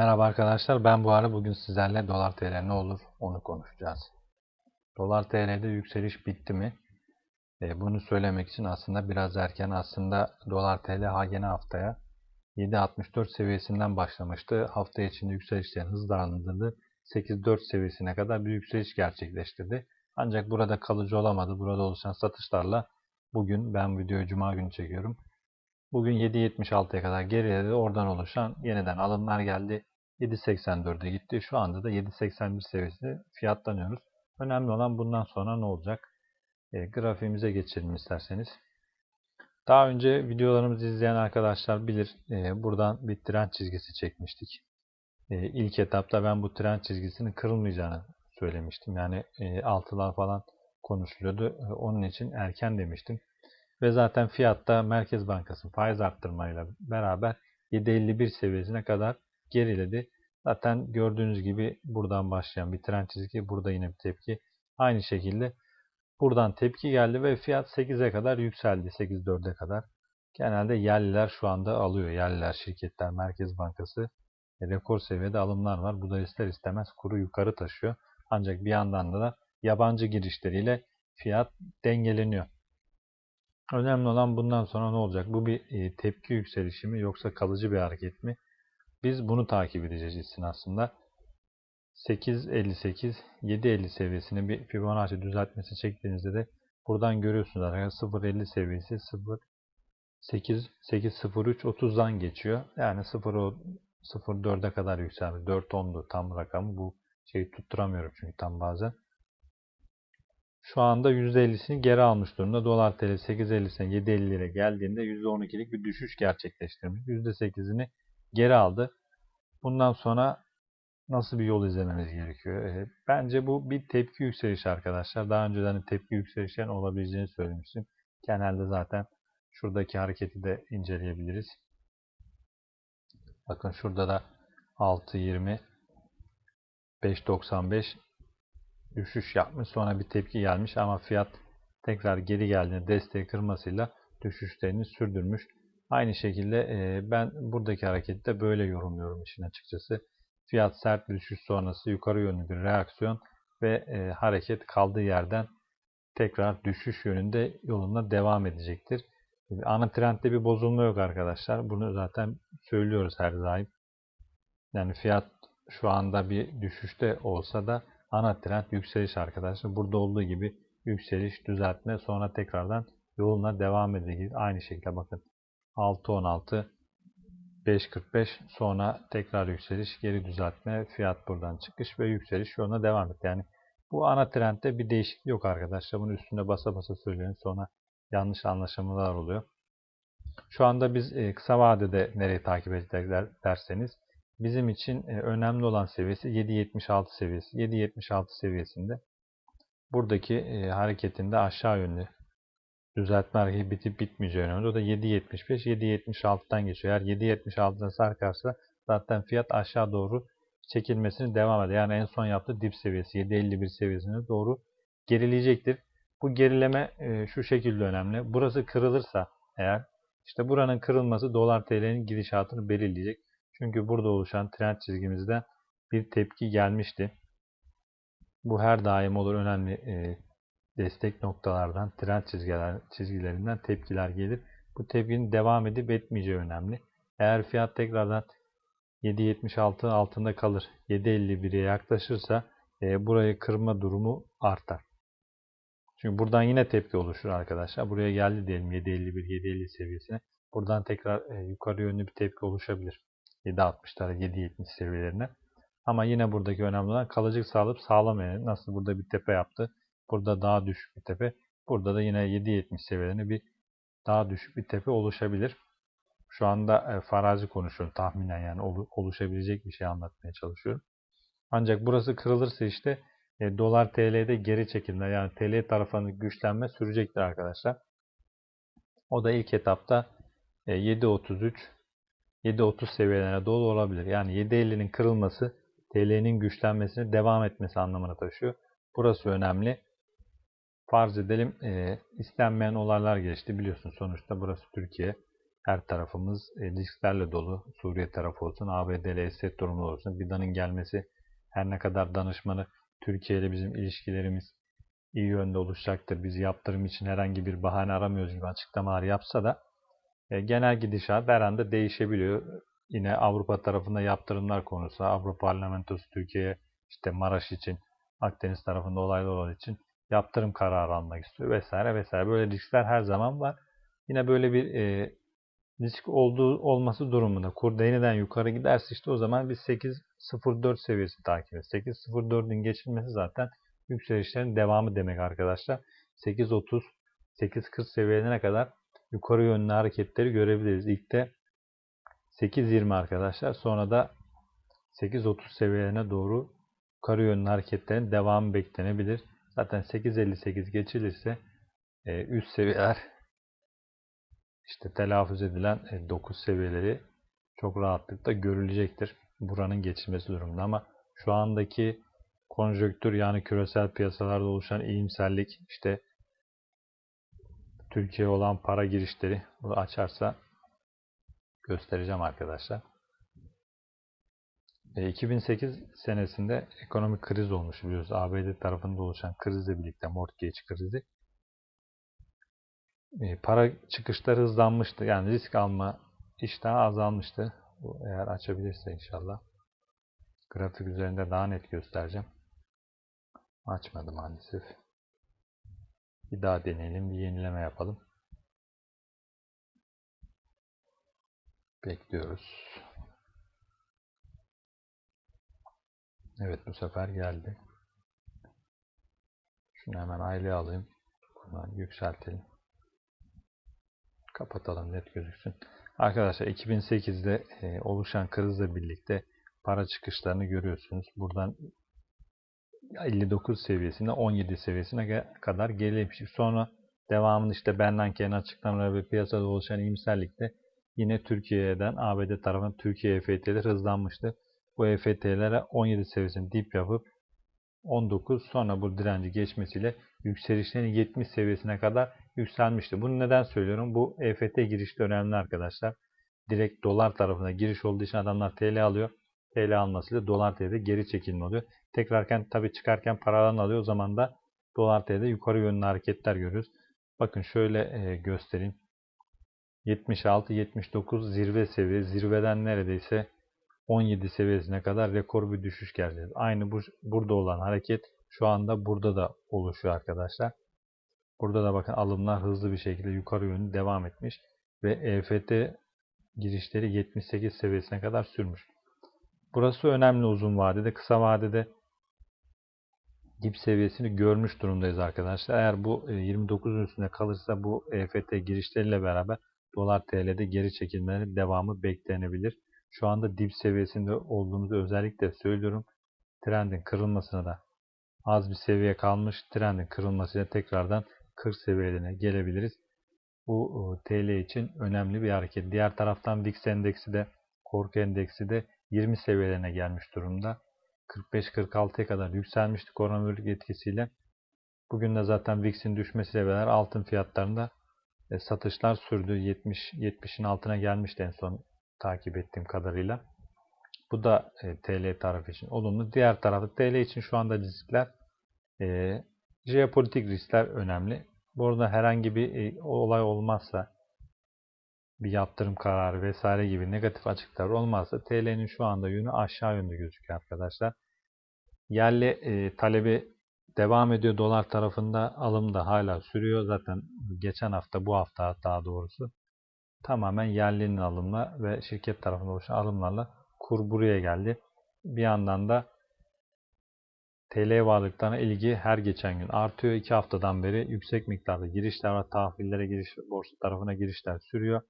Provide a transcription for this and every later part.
Merhaba arkadaşlar ben bu ara bugün sizlerle dolar tl ne olur onu konuşacağız. Dolar TL'de yükseliş bitti mi? E, bunu söylemek için aslında biraz erken aslında dolar TL HGN haftaya 7.64 seviyesinden başlamıştı. Hafta içinde yükselişlerin hızlandırdı. 8.4 seviyesine kadar bir yükseliş gerçekleştirdi. Ancak burada kalıcı olamadı. Burada oluşan satışlarla bugün ben videoyu cuma günü çekiyorum. Bugün 7.76'ya kadar geriledi. Oradan oluşan yeniden alımlar geldi. 7.84'e gitti. Şu anda da 7.81 seviyesinde fiyatlanıyoruz. Önemli olan bundan sonra ne olacak? E, grafiğimize geçelim isterseniz. Daha önce videolarımızı izleyen arkadaşlar bilir. E, buradan bir trend çizgisi çekmiştik. E, ilk etapta ben bu trend çizgisinin kırılmayacağını söylemiştim. Yani e, altılar falan konuşuluyordu. E, onun için erken demiştim. Ve zaten fiyatta Merkez Bankası faiz arttırmayla beraber 7.51 seviyesine kadar geriledi. Zaten gördüğünüz gibi buradan başlayan bir trend çizgi, burada yine bir tepki. Aynı şekilde buradan tepki geldi ve fiyat 8'e kadar yükseldi. 8.4'e kadar. Genelde yerliler şu anda alıyor. Yerliler, şirketler, Merkez Bankası rekor seviyede alımlar var. Bu da ister istemez kuru yukarı taşıyor. Ancak bir yandan da yabancı girişleriyle fiyat dengeleniyor. Önemli olan bundan sonra ne olacak? Bu bir e, tepki yükselişi mi yoksa kalıcı bir hareket mi? Biz bunu takip edeceğiz için aslında. 8.58, 7.50 seviyesini bir Fibonacci düzeltmesi çektiğinizde de buradan görüyorsunuz arkadaşlar 0.50 seviyesi 0 8 803 30'dan geçiyor. Yani 0 0.4'e kadar yükseldi. 4.10'du tam rakamı. Bu şeyi tutturamıyorum çünkü tam bazen. Şu anda %50'sini geri almış durumda. Dolar TL 8.50'sine 7.50 lira geldiğinde %12'lik bir düşüş gerçekleştirmiş. %8'ini geri aldı. Bundan sonra nasıl bir yol izlememiz gerekiyor? E, bence bu bir tepki yükselişi arkadaşlar. Daha önceden tepki yükselişlerin olabileceğini söylemiştim. Genelde zaten şuradaki hareketi de inceleyebiliriz. Bakın şurada da 6.20 5.95 düşüş yapmış. Sonra bir tepki gelmiş ama fiyat tekrar geri geldiğinde desteği kırmasıyla düşüşlerini sürdürmüş. Aynı şekilde ben buradaki hareketi de böyle yorumluyorum işin açıkçası. Fiyat sert bir düşüş sonrası yukarı yönlü bir reaksiyon ve hareket kaldığı yerden tekrar düşüş yönünde yoluna devam edecektir. Ana trendde bir bozulma yok arkadaşlar. Bunu zaten söylüyoruz her daim. Yani fiyat şu anda bir düşüşte olsa da ana trend yükseliş arkadaşlar. Burada olduğu gibi yükseliş, düzeltme sonra tekrardan yoluna devam edecek. Aynı şekilde bakın 6.16 5.45 sonra tekrar yükseliş, geri düzeltme, fiyat buradan çıkış ve yükseliş yoluna devam et. Yani bu ana trendde bir değişiklik yok arkadaşlar. Bunun üstünde basa basa söyleyin sonra yanlış anlaşılmalar oluyor. Şu anda biz e, kısa vadede nereyi takip edeceğiz derseniz bizim için e, önemli olan seviyesi 7.76 seviyesi. 7.76 seviyesinde buradaki e, hareketinde aşağı yönlü düzeltme hareketi bitip bitmeyeceği önemli. O da 7.75, 7.76'dan geçiyor. Eğer 7.76'dan sarkarsa zaten fiyat aşağı doğru çekilmesini devam eder. Yani en son yaptığı dip seviyesi 7.51 seviyesine doğru gerileyecektir. Bu gerileme e, şu şekilde önemli. Burası kırılırsa eğer işte buranın kırılması dolar TL'nin gidişatını belirleyecek. Çünkü burada oluşan trend çizgimizde bir tepki gelmişti. Bu her daim olur önemli e, destek noktalardan, trend çizgiler, çizgilerinden tepkiler gelir. Bu tepkinin devam edip etmeyeceği önemli. Eğer fiyat tekrardan 7.76 altında kalır, 7.51'e yaklaşırsa e, burayı kırma durumu artar. Çünkü buradan yine tepki oluşur arkadaşlar. Buraya geldi diyelim 7.51, 7.50 seviyesine. Buradan tekrar e, yukarı yönlü bir tepki oluşabilir. 7.60'lara, 7.70 seviyelerine. Ama yine buradaki önemli olan kalıcı sağlayıp sağlamayan. Nasıl burada bir tepe yaptı. Burada daha düşük bir tepe. Burada da yine 7.70 seviyelerine bir daha düşük bir tepe oluşabilir. Şu anda e, farazi konuşuyorum tahminen yani oluşabilecek bir şey anlatmaya çalışıyorum. Ancak burası kırılırsa işte e, dolar TL'de geri çekilme yani TL tarafının güçlenme sürecektir arkadaşlar. O da ilk etapta e, 7.33 7.30 seviyelerine doğru olabilir. Yani 7.50'nin kırılması TL'nin güçlenmesine devam etmesi anlamına taşıyor. Burası önemli. Farz edelim e, istenmeyen olaylar geçti. Biliyorsun sonuçta burası Türkiye. Her tarafımız e, risklerle dolu. Suriye tarafı olsun, ABD ile Esed durumu olsun. Bidan'ın gelmesi her ne kadar danışmanı Türkiye ile bizim ilişkilerimiz iyi yönde oluşacaktır. Biz yaptırım için herhangi bir bahane aramıyoruz gibi açıklamalar yapsa da e, genel gidişat her anda değişebiliyor. Yine Avrupa tarafında yaptırımlar konusu, Avrupa Parlamentosu Türkiye'ye işte Maraş için, Akdeniz tarafında olaylar olan için yaptırım kararı almak istiyor vesaire vesaire. Böyle riskler her zaman var. Yine böyle bir e, risk olduğu olması durumunda kur yeniden yukarı giderse işte o zaman biz 8.04 seviyesi takip ediyoruz. 8.04'ün geçilmesi zaten yükselişlerin devamı demek arkadaşlar. 8.30 8.40 seviyelerine kadar yukarı yönlü hareketleri görebiliriz. İlk de 8.20 arkadaşlar. Sonra da 8.30 seviyelerine doğru yukarı yönlü hareketlerin devamı beklenebilir. Zaten 8.58 geçilirse e, üst seviyeler işte telaffuz edilen 9 e, seviyeleri çok rahatlıkla görülecektir. Buranın geçilmesi durumunda ama şu andaki konjöktür yani küresel piyasalarda oluşan iyimserlik işte Türkiye olan para girişleri bunu açarsa göstereceğim arkadaşlar. 2008 e, senesinde ekonomik kriz olmuş biliyoruz. ABD tarafında oluşan krizle birlikte mortgage krizi. E, para çıkışları hızlanmıştı. Yani risk alma iştahı azalmıştı. Eğer açabilirse inşallah. Grafik üzerinde daha net göstereceğim. Açmadı maalesef. Bir daha deneyelim. Bir yenileme yapalım. Bekliyoruz. Evet bu sefer geldi. Şunu hemen aileye alayım. Buradan yükseltelim. Kapatalım net gözüksün. Arkadaşlar 2008'de e, oluşan krizle birlikte para çıkışlarını görüyorsunuz. Buradan 59 seviyesine 17 seviyesine kadar gerilemiştik. Sonra devamını işte Bernanke'nin açıklamaları ve piyasada oluşan iyimserlikte yine Türkiye'den ABD tarafından Türkiye EFT'leri hızlanmıştı. Bu EFT'lere 17 seviyesini dip yapıp 19 sonra bu direnci geçmesiyle yükselişlerin 70 seviyesine kadar yükselmişti. Bunu neden söylüyorum? Bu EFT girişte önemli arkadaşlar. Direkt dolar tarafına giriş olduğu için adamlar TL alıyor. TL almasıyla dolar TL'de geri çekilme oluyor. Tekrarken tabi çıkarken paralarını alıyor. O zaman da dolar TL'de yukarı yönlü hareketler görüyoruz. Bakın şöyle e, göstereyim. 76-79 zirve seviye. Zirveden neredeyse 17 seviyesine kadar rekor bir düşüş geldi. Aynı bu, burada olan hareket şu anda burada da oluşuyor arkadaşlar. Burada da bakın alımlar hızlı bir şekilde yukarı yönlü devam etmiş. Ve EFT girişleri 78 seviyesine kadar sürmüş. Burası önemli uzun vadede. Kısa vadede dip seviyesini görmüş durumdayız arkadaşlar. Eğer bu 29'un e, üstünde kalırsa bu EFT girişleriyle beraber dolar TL'de geri çekilmelerin devamı beklenebilir. Şu anda dip seviyesinde olduğumuzu özellikle söylüyorum. Trendin kırılmasına da az bir seviye kalmış. Trendin kırılmasıyla tekrardan 40 seviyelerine gelebiliriz. Bu TL için önemli bir hareket. Diğer taraftan VIX endeksi de korku endeksi de 20 seviyelerine gelmiş durumda. 45-46'ya kadar yükselmişti koronavirüs etkisiyle. Bugün de zaten VIX'in düşmesiyle beraber altın fiyatlarında e, satışlar sürdü. 70 70'in altına gelmişti en son takip ettiğim kadarıyla. Bu da e, TL tarafı için olumlu. Diğer tarafta TL için şu anda riskler e, jeopolitik riskler önemli. Burada herhangi bir e, olay olmazsa bir yaptırım kararı vesaire gibi negatif açıklar olmazsa TL'nin şu anda yönü aşağı yönde gözüküyor arkadaşlar. Yerli e, talebi devam ediyor. Dolar tarafında alım da hala sürüyor. Zaten geçen hafta bu hafta daha doğrusu tamamen yerlinin alımla ve şirket tarafında oluşan alımlarla kur buraya geldi. Bir yandan da TL varlıklarına ilgi her geçen gün artıyor. İki haftadan beri yüksek miktarda girişler var. Tahvillere giriş, borsa tarafına girişler sürüyor.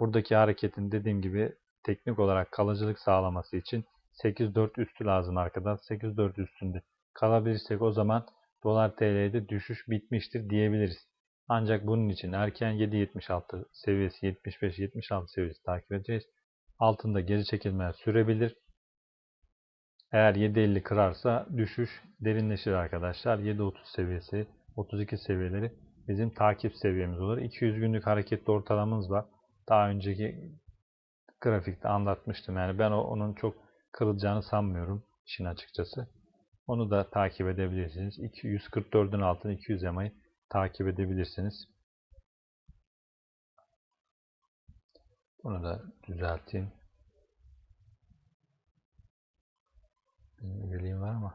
Buradaki hareketin dediğim gibi teknik olarak kalıcılık sağlaması için 8.4 üstü lazım arkadaşlar. 8.4 üstünde kalabilirsek o zaman dolar TL'de düşüş bitmiştir diyebiliriz. Ancak bunun için erken 7.76 seviyesi 75-76 seviyesi takip edeceğiz. Altında geri çekilmeler sürebilir. Eğer 7.50 kırarsa düşüş derinleşir arkadaşlar. 7.30 seviyesi 32 seviyeleri bizim takip seviyemiz olur. 200 günlük hareketli ortalamamız var. Daha önceki grafikte anlatmıştım. Yani ben onun çok kırılacağını sanmıyorum işin açıkçası. Onu da takip edebilirsiniz. 244'ün altını 200 EMA'yı takip edebilirsiniz. Bunu da düzelteyim. Benim var ama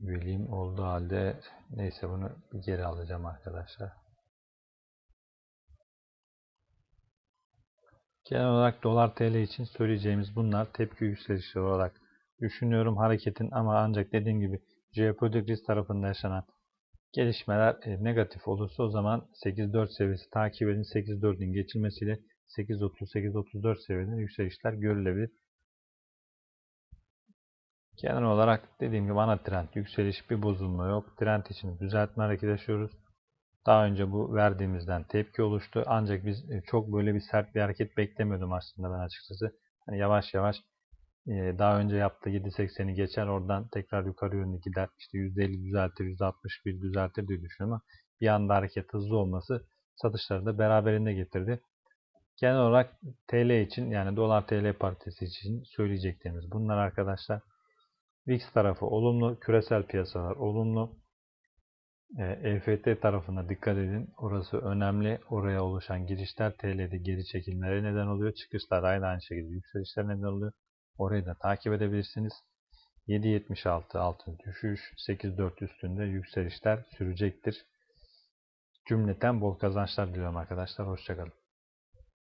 üyeliğim olduğu halde neyse bunu geri alacağım arkadaşlar. Genel olarak dolar TL için söyleyeceğimiz bunlar tepki yükselişi olarak düşünüyorum hareketin ama ancak dediğim gibi jeopolitik risk tarafında yaşanan gelişmeler e, negatif olursa o zaman 8.4 seviyesi takip edin. 8.4'ün geçilmesiyle 8.30-8.34 seviyeden yükselişler görülebilir. Genel olarak dediğim gibi ana trend yükseliş bir bozulma yok. Trend için düzeltme hareket yaşıyoruz. Daha önce bu verdiğimizden tepki oluştu. Ancak biz e, çok böyle bir sert bir hareket beklemiyordum aslında ben açıkçası. Yani yavaş yavaş daha önce yaptığı 7.80'i geçer oradan tekrar yukarı yönlü gider. İşte %50 düzeltir, %61 düzeltir diye düşünüyorum ama bir anda hareket hızlı olması satışları da beraberinde getirdi. Genel olarak TL için yani dolar TL partisi için söyleyeceklerimiz bunlar arkadaşlar. VIX tarafı olumlu, küresel piyasalar olumlu. EFT e tarafına dikkat edin. Orası önemli. Oraya oluşan girişler TL'de geri çekilmelere neden oluyor. Çıkışlar aynı aynı şekilde yükselişler neden oluyor. Orayı da takip edebilirsiniz. 7.76 altın düşüş, 8.4 üstünde yükselişler sürecektir. Cümleten bol kazançlar diliyorum arkadaşlar. Hoşçakalın.